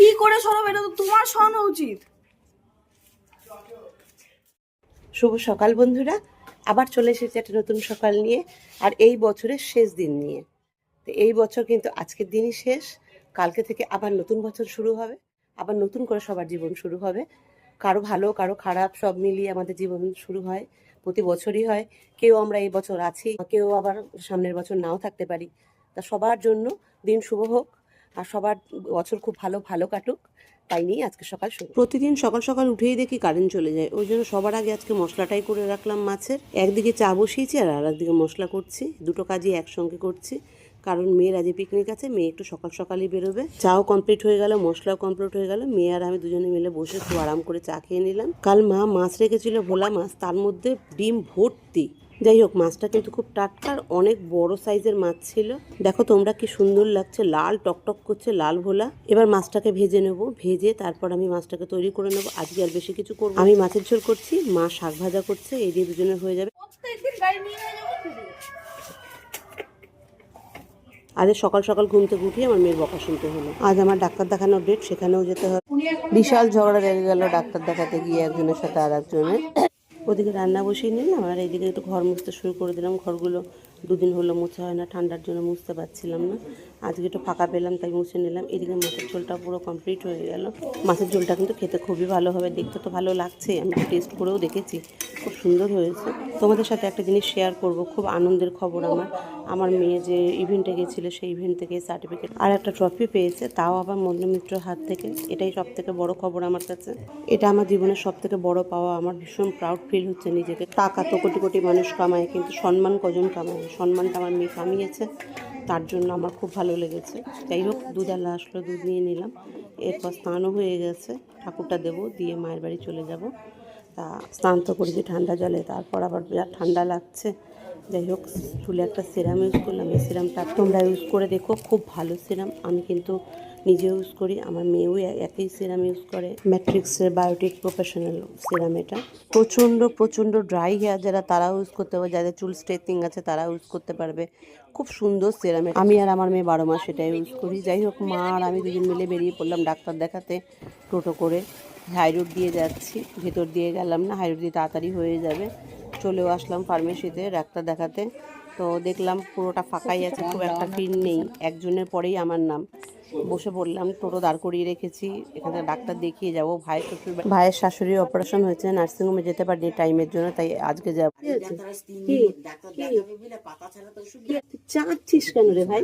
কি করে সরাবো এটা তো তোমার সরানো উচিত। শুভ সকাল বন্ধুরা। আবার চলে এসেছি একটা নতুন সকাল নিয়ে, আর এই বছরের শেষ দিন নিয়ে। তো এই বছর কিন্তু আজকের দিনই শেষ। কালকে থেকে আবার নতুন বছর শুরু হবে। আবার নতুন করে সবার জীবন শুরু হবে। কারও ভালো, কারও খারাপ, সব মিলিয়ে আমাদের জীবন শুরু হয়। প্রতি বছরই হয়। কেউ আমরা এই বছর আছি, কেউ আবার সামনের বছর নাও থাকতে পারি। তা সবার জন্য দিন শুভ হোক। আর সবার বছর খুব ভালো ভালো কাটুক। তাই নিয়ে আজকে সকাল শুরু। প্রতিদিন সকাল সকাল উঠেই দেখি কারেন্ট চলে যায়। ওই জন্য সবার আগে আজকে মশলাটাই করে রাখলাম মাছের। একদিকে চা বসিয়েছি আর আর একদিকে মশলা করছি। দুটো কাজই একসঙ্গে করছি। কারণ মেয়ের আজকে পিকনিক আছে, মেয়ে একটু সকাল, সকালই বেরোবে। চাও কমপ্লিট হয়ে গেল, মশলাও কমপ্লিট হয়ে গেল। মেয়ে আর আমি দুজনে মিলে বসে খুব আরাম করে চা খেয়ে নিলাম। কাল মা মাছ রেখেছিল ভোলা মাছ। তার মধ্যে ডিম ভর্তি। যাই হোক মাছটা কিন্তু খুব টাটকা আর অনেক বড় সাইজের মাছ ছিল। দেখো তোমরা কি সুন্দর লাগছে লাল টকটক করছে লাল ভোলা। এবার মাছটাকে ভেজে নেব। ভেজে তারপর আমি মাছটাকে তৈরি করে নেব। আজকে আর বেশি কিছু করব আমি মাছের ঝোল করছি মা শাক ভাজা করছে এই দিয়ে দুজনের হয়ে যাব। আজ সকাল সকাল ঘুম থেকে উঠে আমার মেয়ের বকা শুনতে হলো। আজ আমার ডাক্তার দেখানোর ডেট সেখানেও যেতে হবে। বিশাল ঝগড়া লেগে গেল ডাক্তার দেখাতে গিয়ে একজনের সাথে আর একজনের ওদিকে রান্না বসিয়ে নিলাম, আর এইদিকে একটু ঘর মুছতে শুরু করে দিলাম। ঘরগুলো দুদিন হলো মুছা হয় না, ঠান্ডার জন্য মুছতে পারছিলাম না। আজকে একটু ফাঁকা পেলাম, তাই মুছে নিলাম। এদিকে মাছের ঝোলটা পুরো কমপ্লিট হয়ে গেল। মাছের ঝোলটা কিন্তু খেতে খুবই ভালো হবে, দেখতে তো ভালো লাগছে, আমি টেস্ট করেও দেখেছি। খুব সুন্দর হয়েছে। তোমাদের সাথে একটা জিনিস শেয়ার করব, খুব আনন্দের খবর আমার। আমার মেয়ে যে ইভেন্টে গেছিল, সেই ইভেন্ট থেকে সার্টিফিকেট আর একটা ট্রফি পেয়েছে, তাও আবার মল্লমিত্রর হাত থেকে। এটাই সব থেকে বড় খবর আমার কাছে। এটা আমার জীবনের সব থেকে বড় পাওয়া। আমার ভীষণ প্রাউড ফিল হচ্ছে নিজেকে। টাকা তো কোটি কোটি মানুষ কামায়, কিন্তু সম্মান কজন কামায়? সম্মানটা আমার মেয়ে কামিয়েছে। তার জন্য আমার খুব ভালো লেগেছে। যাই হোক, দুধ আলা আসলো দুধ নিয়ে নিলাম। এরপর স্নানও হয়ে গেছে। ঠাকুরটা দেবো, দিয়ে মায়ের বাড়ি চলে যাব। তা স্নান তো করেছি ঠান্ডা জলে, তারপর আবার বিরাট ঠান্ডা লাগছে। যাই হোক চুলে একটা সিরাম ইউজ করলাম, এই সিরামটা তোমরা ইউজ করে দেখো, খুব ভালো সিরাম। আমি কিন্তু নিজে ইউজ করি, আমার মেয়েও একই সিরাম ইউজ করে। ম্যাট্রিক্সের বায়োটিক প্রফেশনাল সিরাম এটা। প্রচণ্ড প্রচণ্ড ড্রাই হেয়ার যারা তারা ইউজ করতে পারবে, যাদের চুল স্ট্রেটিং আছে তারা ইউজ করতে পারবে। খুব সুন্দর সিরাম আমি আর আমার মেয়ে বারো মাস সেটা ইউজ করি। যাই হোক, মা আর আমি দুজন মিলে বেরিয়ে পড়লাম ডাক্তার দেখাতে টোটো করে। হাই রোড দিয়ে যাচ্ছি ভেতর দিয়ে গেলাম না হাই রোড দিয়ে তাড়াতাড়ি হয়ে যাবে। চলেও আসলাম ফার্মেসিতে ডাক্তার দেখাতে। তো দেখলাম পুরোটা ফাঁকাই আছে খুব একটা ভিড় নেই। একজনের পরেই আমার নাম। বসে পড়লাম টোটো দাঁড় করিয়ে রেখেছি এখানে ডাক্তার দেখিয়ে যাব। ভাই শ্বশুর ভাইয়ের শাশুড়ি অপারেশন হয়েছে নার্সিংহোমে যেতে পারিনি টাইমের জন্য তাই আজকে যাব। চাচ্ছিস কেন রে ভাই?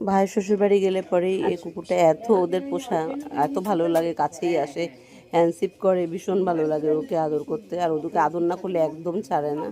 ভাইয়ের শ্বশুর বাড়ি গেলে পরে এই কুকুরটা এত ওদের পোষা এত ভালো লাগে কাছেই আসে হ্যান্ডসিপ করে ভীষণ ভালো লাগে ওকে আদর করতে। আর ওদেরকে আদর না করলে একদম ছাড়ে না।